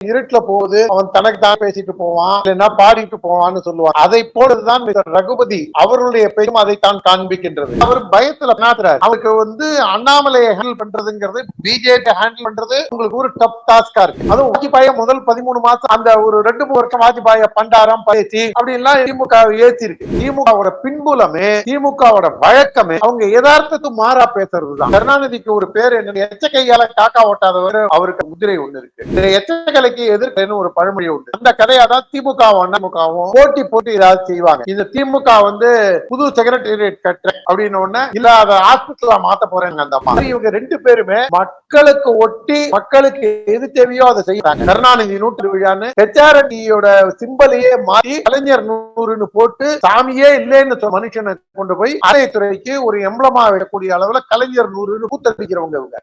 இருட்டுல போகுது அவன் தனக்கு தான் பேசிட்டு போவான் இல்லைன்னா பாடிட்டு போவான்னு சொல்லுவான். அதை போலதான் ரகுபதி அவருடைய பெரும் அதைத்தான் காண்பிக்கின்றது. அவர் பயத்துல மாத்துறாரு அவருக்கு வந்து அண்ணாமலையை ஹேண்டில் பண்றதுங்கிறது பிஜேபி ஹேண்டில் பண்றது உங்களுக்கு ஒரு டப் டாஸ்கா இருக்கு. அதுவும் வாஜ்பாய முதல் பதிமூணு மாசம் அந்த ஒரு ரெண்டு மூணு வருஷம் வாஜ்பாய பண்டாரம் பேசி அப்படின்லாம் திமுக ஏத்தி இருக்கு திமுகவோட பின்புலமே திமுகவோட வழக்கமே அவங்க யதார்த்தத்துக்கு மாறா பேசுறதுதான். கருணாநிதிக்கு ஒரு பேர் என்ன எச்ச கையால காக்கா ஓட்டாதவர் அவருக்கு முதிரை ஒண்ணு இருக்கு. இந்த எச்ச கதைக்கு எதிர்ப்புன்னு ஒரு பழமொழி உண்டு. அந்த கதையா தான் திமுகவும் அதிமுகவும் போட்டி போட்டு ஏதாவது செய்வாங்க. இந்த திமுக வந்து புது செக்ரட்டேரியட் கட்டுற அப்படின்னு ஒண்ணு இல்ல அதை ஹாஸ்பிட்டலா மாத்த போறேங்க அந்த அம்மா. இவங்க ரெண்டு பேருமே மக்களுக்கு ஒட்டி மக்களுக்கு எது தேவையோ அதை செய்யறாங்க கருணாநிதி நூற்று விழான்னு ஹெச்ஆர்டியோட சிம்பலையே மாற்றி கலைஞர் நூறுன்னு போட்டு சாமியே இல்லைன்னு மனுஷனை கொண்டு போய் அரைத்துறைக்கு ஒரு எம்பளமா விடக்கூடிய அளவுல கலைஞர் நூறுன்னு கூத்தடிக்கிறவங்க இவங்க.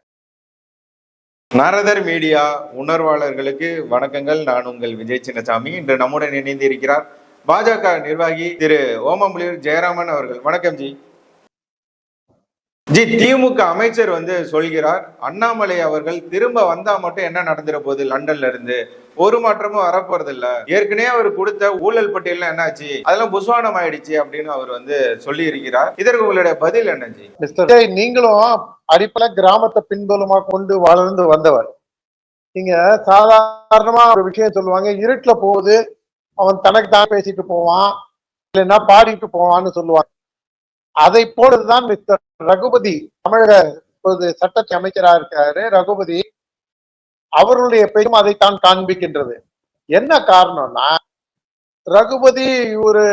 நாரதர் மீடியா உணர்வாளர்களுக்கு வணக்கங்கள். நான் உங்கள் விஜய் சின்னசாமி. இன்று நம்முடன் இணைந்து இருக்கிறார் பாஜக நிர்வாகி திரு ஓமம்புலியூர் ஜெயராமன் அவர்கள். வணக்கம் ஜி. ஜி திமுக அமைச்சர் வந்து சொல்கிறார் அண்ணாமலை அவர்கள் திரும்ப வந்தா மட்டும் என்ன நடந்துட போகுது லண்டன்ல இருந்து? ஒரு மாற்றமும் வரப்போறது இல்ல ஏற்கனவே அவர் கொடுத்த ஊழல் பட்டியல் என்னாச்சு அதெல்லாம் புஸ்வானம் ஆயிடுச்சு அப்படின்னு அவர் வந்து சொல்லி இருக்கிறார் இதற்கு உங்களுடைய பதில் என்ன ஜி? நீங்களும் அடிப்படை கிராமத்தை பின்புலமா கொண்டு வளர்ந்து வந்தவர். நீங்க சாதாரணமா ஒரு விஷயம் சொல்லுவாங்க இருட்டுல போகுது அவன் தனக்கு தான் பேசிட்டு போவான் இல்லைன்னா பாடிட்டு போவான்னு சொல்லுவாங்க. அதை போலதான் மிஸ்டர் ரகுபதி தமிழக இப்போது சட்டத்தை அமைச்சரா இருக்காரு ரகுபதி அவருடைய பெயரும் அதைத்தான் காண்பிக்கின்றது. என்ன காரணம்னா ரகுபதி ஒரு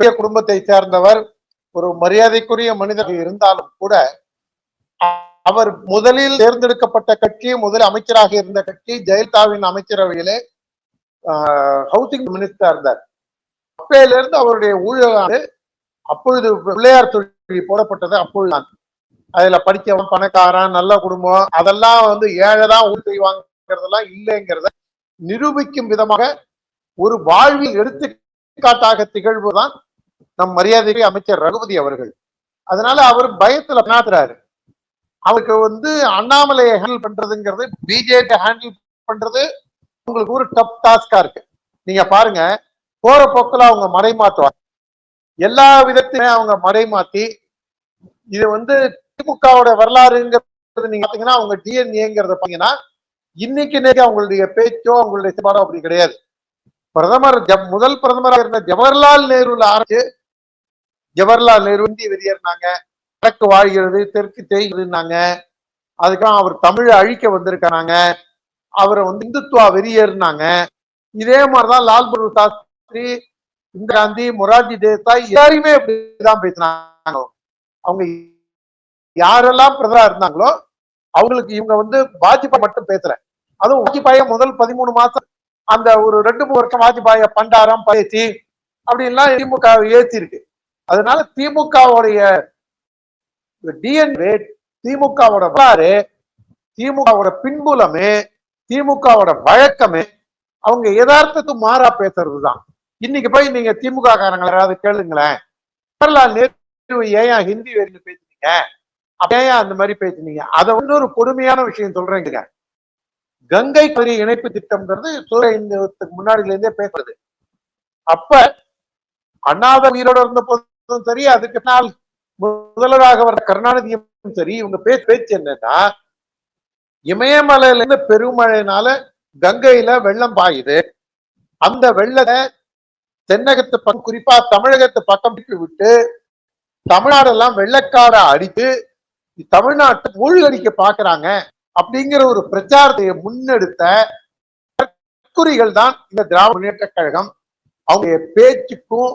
பெரிய குடும்பத்தை சேர்ந்தவர் ஒரு மரியாதைக்குரிய மனிதர் இருந்தாலும் கூட அவர் முதலில் தேர்ந்தெடுக்கப்பட்ட கட்சி முதல் அமைச்சராக இருந்த கட்சி ஜெயலலிதாவின் அமைச்சரவையிலே ஹவுசிங் மினிஸ்டர் இருந்தார். அப்பையில இருந்து அவருடைய ஊழலாண்டு அப்பொழுது பிள்ளையார் தொழில் போடப்பட்டது அப்பொழுதுதான். அதுல படிச்சவன் பணக்காரன் நல்ல குடும்பம் அதெல்லாம் வந்து ஏழைதான் ஊர் செய்வாங்கிறதெல்லாம் இல்லைங்கிறத நிரூபிக்கும் விதமாக ஒரு வாழ்வில் எடுத்துக்காட்டாக திகழ்வுதான் நம் மரியாதைக்கு அமைச்சர் ரகுபதி அவர்கள். அதனால அவர் பயத்துல மாத்துறாரு அவருக்கு வந்து அண்ணாமலையை ஹேண்டில் பண்றதுங்கிறது பிஜேபி ஹேண்டில் பண்றது உங்களுக்கு ஒரு டப் டாஸ்கா இருக்கு. நீங்க பாருங்க போற போக்கில் அவங்க மறைமாத்துவாங்க எல்லா விதத்திலையும் அவங்க மறைமாத்தி இது வந்து திமுகவோட வரலாறுங்கிறது நீங்க பாத்தீங்கன்னா அவங்க டிஎன்ஏங்கிறத பாத்தீங்கன்னா இன்னைக்கு நேரம் அவங்களுடைய பேச்சோ அவங்களுடைய செயல்பாடோ அப்படி கிடையாது. பிரதமர் முதல் பிரதமராக இருந்த ஜவஹர்லால் நேருல ஆரம்பிச்சு ஜவஹர்லால் நேரு இந்திய வெளியேறினாங்க வடக்கு வாழ்கிறது தெற்கு தேய்கிறதுனாங்க அதுக்காக அவர் தமிழை அழிக்க வந்திருக்காங்க. அவரை வந்து இந்துத்துவா வெறியேறினாங்க. இதே மாதிரிதான் லால் பகதூர் சாஸ்திரி இந்திரா காந்தி மொராஜி தேசாய் எல்லாருமே இப்படிதான் பேசினாங்க. அவங்க யாரெல்லாம் பிரதமரா இருந்தாங்களோ அவங்களுக்கு இவங்க வந்து வாஜ்பாய் மட்டும் பேசுறேன் அதுவும் வாஜ்பாய முதல் பதிமூணு மாசம் அந்த ஒரு ரெண்டு மூணு வருஷம் வாஜ்பாய பண்டாரம் பேசி அப்படின்லாம் திமுக ஏத்தி இருக்கு அதனால திமுகவுடைய டிஎன்ஏ திமுகவோட வரலாறு திமுகவோட பின்புலமே திமுகவோட வழக்கமே அவங்க யதார்த்தத்துக்கு மாறா பேசுறதுதான். இன்னைக்கு போய் நீங்க திமுக காரங்க யாராவது கேளுங்களேன். ஜவஹர்லால் நேரு ஏன் ஹிந்தி வெறியில் பேசுனீங்க? ஏன் அந்த மாதிரி பேசுனீங்க? அதை வந்து ஒரு கொடுமையான விஷயம் சொல்றேங்க. கங்கை கரி இணைப்பு திட்டம்ங்கிறது சூரியத்துக்கு முன்னாடில இருந்தே பேசுறது. அப்ப அண்ணாத உயிரோட இருந்த போதும் சரி அதுக்கு நாள் முதல்வராக வர கருணாநிதியும் சரி இவங்க பேச்சு பேச்சு என்னன்னா இமயமலையில இருந்து பெருமழையினால கங்கையில வெள்ளம் பாயுது. அந்த வெள்ளத்தை தென்னகத்து பக்கம் குறிப்பா தமிழகத்து பக்கம் விட்டு விட்டு தமிழ்நாடெல்லாம் வெள்ளக்கார அடித்து தமிழ்நாட்டை மூழ்கடிக்க பாக்குறாங்க அப்படிங்கிற ஒரு பிரச்சாரத்தை முன்னெடுத்த குறிகள் தான் இந்த திராவிட முன்னேற்ற கழகம். அவங்க பேச்சுக்கும்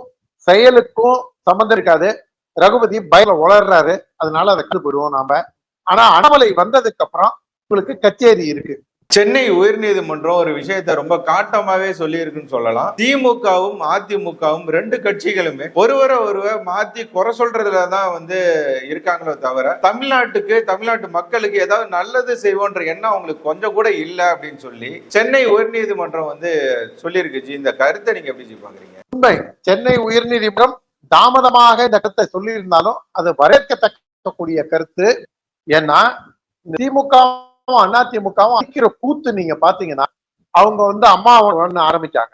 செயலுக்கும் சம்பந்தம் இருக்காது. ரகுபதி பயல உளர்றாரு. அதனால அதை கண்டுபிடுவோம் நாம. ஆனா அண்ணாமலை வந்ததுக்கு அப்புறம் உங்களுக்கு கச்சேரி இருக்கு. சென்னை உயர்நீதிமன்றம் ஒரு விஷயத்த ரொம்ப காட்டமாவே சொல்லி இருக்குன்னு சொல்லலாம். திமுகவும் அதிமுகவும் ரெண்டு கட்சிகளுமே ஒருவரை ஒருவர் மாத்தி குறை சொல்றதுல தான் வந்து இருக்காங்களோ தவிர தமிழ்நாட்டுக்கு தமிழ்நாட்டு மக்களுக்கு ஏதாவது நல்லது செய்வோன்ற எண்ணம் அவங்களுக்கு கொஞ்சம் கூட இல்ல அப்படின்னு சொல்லி சென்னை உயர்நீதிமன்றம் வந்து சொல்லியிருக்கு. ஜி இந்த கருத்தை நீங்க எப்படி ஜி பாக்குறீங்க? உண்மை. சென்னை உயர்நீதிமன்றம் தாமதமாக இந்த கருத்தை சொல்லியிருந்தாலும் அது வரவேற்கத்தக்கக்கூடிய கருத்து. ஏன்னா இந்த திமுகவும் அதிமுகவும் அடிக்கிற கூத்து நீங்க பாத்தீங்கன்னா அவங்க வந்து அம்மா ஒண்ணு ஆரம்பிச்சாங்க.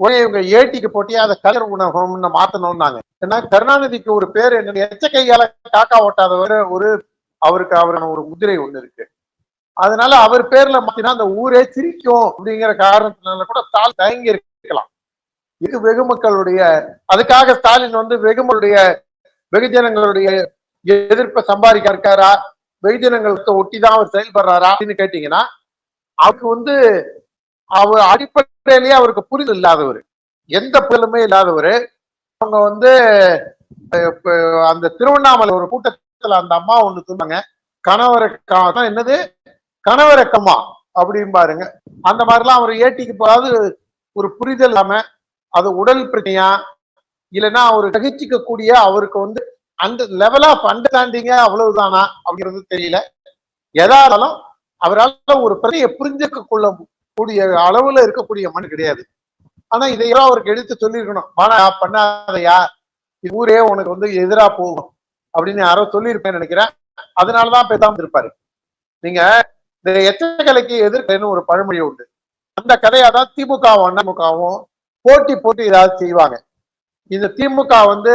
உடனே இவங்க ஏட்டிக்கு போட்டியா அதை கலர் உணவகம்னு மாத்தணும்னாங்க. ஏன்னா கருணாநிதிக்கு ஒரு பேர் என்ன எச்ச கையால காக்கா ஓட்டாதவர் ஒரு அவருக்கு அவரான ஒரு முதிரை ஒண்ணு இருக்கு. அதனால அவர் பேர்ல மாத்தினா அந்த ஊரே சிரிக்கும் அப்படிங்கிற காரணத்தினால கூட ஸ்டாலின் தயங்கி இருக்கலாம். இது வெகு மக்களுடைய அதுக்காக ஸ்டாலின் வந்து வெகுமளுடைய வெகுஜனங்களுடைய எதிர்ப்பை சம்பாதிக்க இருக்காரா? வெகுஜனங்களுக்கு ஒட்டிதான் அவர் செயல்படுறாரா? அப்படின்னு கேட்டீங்கன்னா அவருக்கு வந்து அவர் அடிப்படையிலேயே அவருக்கு புரிதல் இல்லாதவர். எந்த புரிதலுமே இல்லாதவர். அவங்க வந்து அந்த திருவண்ணாமலை ஒரு கூட்டத்துல அந்த அம்மா ஒண்ணு சொன்னாங்க கணவரக்கா தான் என்னது? கணவரக்கம்மா அப்படின்னு பாருங்க. அந்த மாதிரிலாம் அவர் ஏட்டிக்கு போகாது ஒரு புரிதல் இல்லாம அது உடல் பிரச்சனையா? இல்லைன்னா அவர் தகிச்சிக்க கூடிய அவருக்கு வந்து அந்த லெவல் ஆஃப் அண்டர்ஸ்டாண்டிங்க அவ்வளவுதானா அப்படிங்கிறது தெரியல. எதா இருந்தாலும் அவரால் ஒரு பிரச்சனையை புரிஞ்சுக்க கொள்ள கூடிய அளவுல இருக்கக்கூடிய மண் கிடையாது. ஆனா இதையெல்லாம் அவருக்கு எடுத்து சொல்லியிருக்கணும். வாடா பண்ணாதயா. இது ஊரே உனக்கு வந்து எதிரா போகும். அப்படின்னு யாரோ சொல்லியிருப்பேன்னு நினைக்கிறேன். அதனாலதான் பேசாம இருப்பாரு. நீங்க இந்த எச்சக்கலைக்கு எதிர்க்கலைன்னு ஒரு பழமொழி உண்டு. அந்த கதையா தான் திமுகவும் அதிமுகவும் போட்டி போட்டு ஏதாவது செய்வாங்க. இந்த திமுக வந்து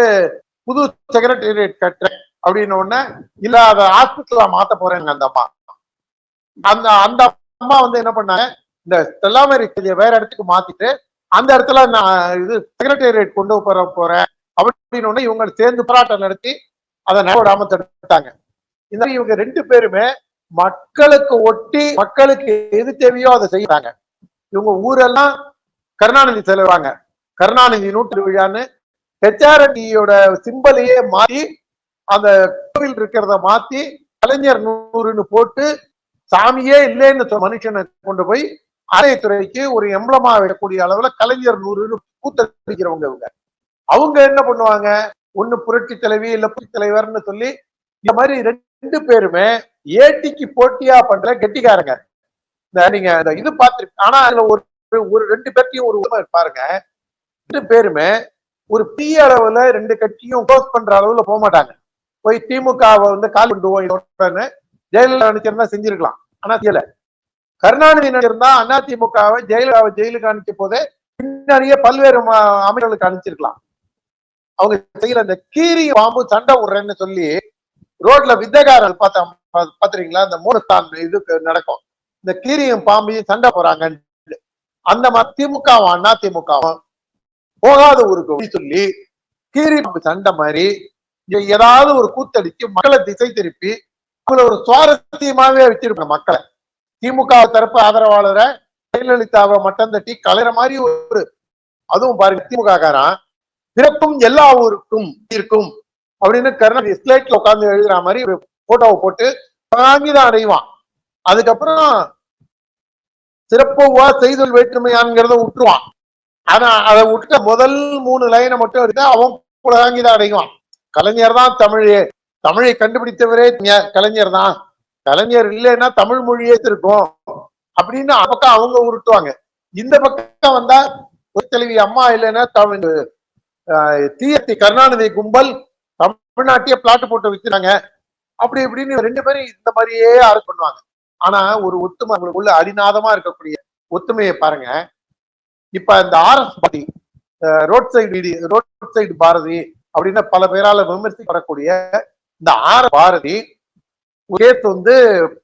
புது செக்ரட்டேரியட் கட்டுறேன் அப்படின்னு உடனே இல்ல அதை ஹாஸ்பிட்டலா மாத்த போறேங்க அந்த அம்மா. அந்த அந்த அம்மா வந்து என்ன பண்ணாங்க இந்த ஸ்டெல்லாமேரி வேற இடத்துக்கு மாத்திட்டு அந்த இடத்துல நான் இது செக்ரட்டேரியட் கொண்டு போற போறேன் அப்படின்னு உடனே இவங்க சேர்ந்து போராட்டம் நடத்தி அதை நடவிடாம தடுத்தாங்க இந்த இவங்க ரெண்டு பேருமே மக்களுக்கு ஒட்டி மக்களுக்கு எது தேவையோ அதை செய்யறாங்க இவங்க ஊரெல்லாம் கருணாநிதி செலவாங்க. கருணாநிதி நூற்று விழான்னு ஹெச்ஆர்டியோட சிம்பலையே மாத்தி அந்த கோவில் இருக்கிறத மாத்தி கலைஞர் நூறுன்னு போட்டு சாமியே இல்லைன்னு சொன்ன மனுஷனை கொண்டு போய் அரைத்துறைக்கு ஒரு எம்பளமா விடக்கூடிய அளவுல கலைஞர் நூறுன்னு கூத்தடிக்கிறவங்க இவங்க. அவங்க என்ன பண்ணுவாங்க? ஒண்ணு புரட்சி தலைவி இல்ல புரட்சி தலைவர்னு சொல்லி இந்த மாதிரி ரெண்டு பேருமே ஏட்டிக்கு போட்டியா பண்ற கெட்டிக்காரங்க. இந்த நீங்க இந்த இது பார்த்திருப்பீங்க ஆனா அதுல ஒரு ஒரு ரெண்டு பேர்த்தையும் ஒரு உண்மை பாருங்க ரெண்டு பேருமே ஒரு பெரிய அளவுல ரெண்டு கட்சியும் க்ளோஸ் பண்ற அளவுல போக மாட்டாங்க. போய் திமுகவை வந்து கால் கொண்டு ஜெயலலிதா நினைச்சிருந்தா செஞ்சிருக்கலாம். ஆனா செய்யல. கருணாநிதி நினைச்சிருந்தா அண்ணா திமுகவை ஜெயலலிதாவை ஜெயிலுக்கு அனுப்பிச்ச போதே பின்னாடியே பல்வேறு அமைச்சர்களுக்கு அனுப்பிச்சிருக்கலாம். அவங்க செய்யற அந்த கீரி பாம்பு சண்டை விடுறேன்னு சொல்லி ரோட்ல வித்தகாரர்கள் பார்த்தா பா- பாத்துறீங்களா? அந்த மூணு தான் இது நடக்கும். இந்த கீரியும் பாம்பையும் சண்டை போறாங்க அந்த மாதிரி திமுகவும் அண்ணா திமுகவும் போகாத ஊருக்கு சொல்லி கீரி சண்டை மாதிரி இங்க ஏதாவது ஒரு கூத்தடிச்சு மக்களை திசை திருப்பி அவங்கள ஒரு சுவாரஸ்யமாவே வச்சிருப்பாங்க மக்களை. திமுக தரப்பு ஆதரவாளரை ஜெயலலிதாவை மட்டம் தட்டி கலைற மாதிரி ஒரு அதுவும் பாருங்க திமுக காரன் பிறப்பும் எல்லா ஊருக்கும் இருக்கும் அப்படின்னு கருணாநிதி ஸ்லேட்ல உட்கார்ந்து எழுதுற மாதிரி ஒரு போட்டோவை போட்டு வாங்கிதான் அடைவான். அதுக்கப்புறம் சிறப்புவா செய்தல் வேற்றுமையான்ங்கிறத விட்டுருவான் ஆனா அதை விட்ட முதல் மூணு லைனை மட்டும் எடுத்து அவன் கூட அடைவான். கலைஞர் தான் தமிழ். தமிழை கண்டுபிடித்தவரே கலைஞர் தான். கலைஞர் இல்லைன்னா தமிழ் மொழியே இருக்கும் அப்படின்னு பக்கம் அவங்க உருட்டுவாங்க. இந்த பக்கம் வந்தா ஒரு தலைவி அம்மா இல்லைன்னா தமிழ் தீயத்தி கருணாநிதி கும்பல் தமிழ்நாட்டையே பிளாட் போட்டு வித்துறாங்க அப்படி இப்படின்னு ரெண்டு பேரும் இந்த மாதிரியே ஆறு பண்ணுவாங்க. ஆனா ஒரு ஒத்துமை அவங்களுக்குள்ள அடிநாதமா இருக்கக்கூடிய ஒத்துமையை பாருங்க. இப்ப இந்த ஆர்எஸ் பாரதி ரோட் சைடு வீடி ரோட் சைடு பாரதி அப்படின்னு பல பேரால விமர்சிக்கப்படக்கூடிய இந்த ஆர் பாரதி கேஸ் வந்து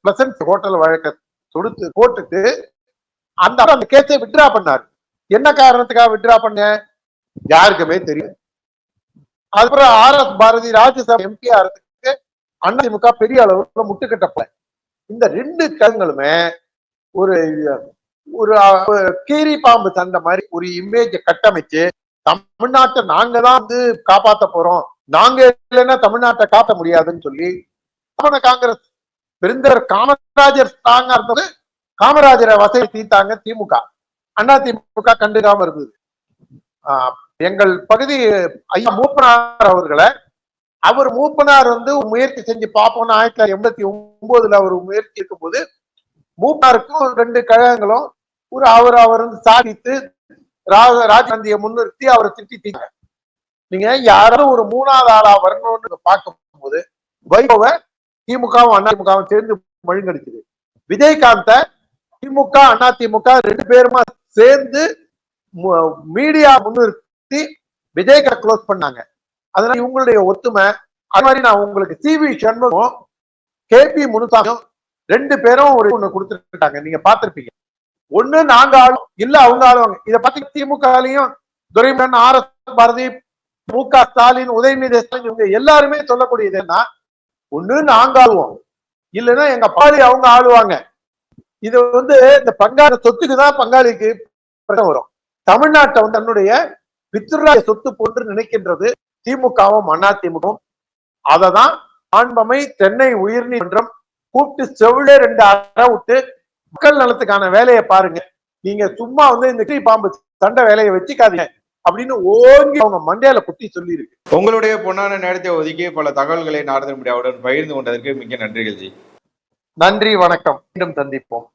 பிளசன்ஸ் ஹோட்டல் வழக்க தொடுத்து போட்டுட்டு அந்த அந்த கேஸை வித்ரா பண்ணாரு. என்ன காரணத்துக்காக வித்ரா பண்ண? யாருக்குமே தெரியும் அதுக்கப்புறம் R S Bharathi Rajya Sabha MP ஆகிறதுக்கு அதிமுக பெரிய அளவுல முட்டுக்கட்டப்பல இந்த ரெண்டு கருங்களுமே ஒரு ஒரு கீரி பாம்பு தந்த மாதிரி ஒரு இமேஜ கட்டமைச்சு தமிழ்நாட்டை நாங்க தான் வந்து காப்பாத்த போறோம். நாங்க இல்லைன்னா தமிழ்நாட்டை காட்ட முடியாதுன்னு சொல்லி தமிழக காங்கிரஸ் பெருந்தர் காமராஜர் தாங்க இருந்தது. காமராஜரை வசதி தீர்த்தாங்க திமுக. அண்ணா திமுக கண்டுக்காம இருந்தது. ஆஹ் எங்கள் பகுதி ஐயா மூப்பனார் அவர்களை அவர் மூப்பனார் வந்து முயற்சி செஞ்சு பார்ப்போம்னு ஆயிரத்தி தொள்ளாயிரத்தி எண்பத்தி ஒன்பதுல அவர் முயற்சி இருக்கும்போது மூப்பனாருக்கும் ரெண்டு கழகங்களும் ஒரு அவர் அவர் வந்து சாதித்து ராஜ ராஜகாந்தியை முன்னிறுத்தி அவரை திட்டிட்டீங்க நீங்க யாரும் ஒரு மூணாவது ஆளா வரணும்னு பார்க்கும்போது வைகோவை திமுகவும் அதிமுகவும் சேர்ந்து மழுங்கடிக்குது. விஜயகாந்த திமுக அண்ணா திமுக ரெண்டு பேருமா சேர்ந்து மீடியா முன்னிறுத்தி விஜயகரை க்ளோஸ் பண்ணாங்க. அதனால இவங்களுடைய ஒத்துமை அது மாதிரி நான் உங்களுக்கு சிவி சண்முகம் கே பி முனுசாமியும் ரெண்டு பேரும் ஒரு ஒண்ணு கொடுத்துருக்காங்க. நீங்க பாத்திருப்பீங்க ஒண்ணு நாங்க ஆளும் இல்ல அவங்க ஆளுவாங்க இத பத்தி திமுகலையும் துரைமன் ஆர் எஸ் பாரதி மு க ஸ்டாலின் உதயநிதி ஸ்டாலின் இவங்க எல்லாருமே சொல்லக்கூடியது என்ன ஒண்ணு நாங்க ஆளுவோம் இல்லைன்னா எங்க பாடி அவங்க ஆளுவாங்க. இது வந்து இந்த பங்காளி சொத்துக்கு தான் பங்காளிக்கு பிரச்சனை வரும். தமிழ்நாட்டை வந்து தன்னுடைய பித்ருராய சொத்து போன்று நினைக்கின்றது. திமுகவும் அண்ணா திமுகவும் அததான் ஆண்பமை சென்னை உயர்நீதிமன்றம் கூப்பிட்டு செவிலே ரெண்டு அறை விட்டு மக்கள் நலத்துக்கான வேலையை பாருங்க. நீங்க சும்மா வந்து இந்த கிளி பாம்பு சண்டை வேலையை வச்சுக்காதீங்க அப்படின்னு ஓங்கி அவங்க மண்டையில குத்தி சொல்லி இருக்கு உங்களுடைய பொன்னான நேரத்தை ஒதுக்கி பல தகவல்களை நாரதன் மீடியாவுடன் பகிர்ந்து கொண்டதற்கு மிக்க நன்றிகள் ஜி. நன்றி வணக்கம். மீண்டும் சந்திப்போம்.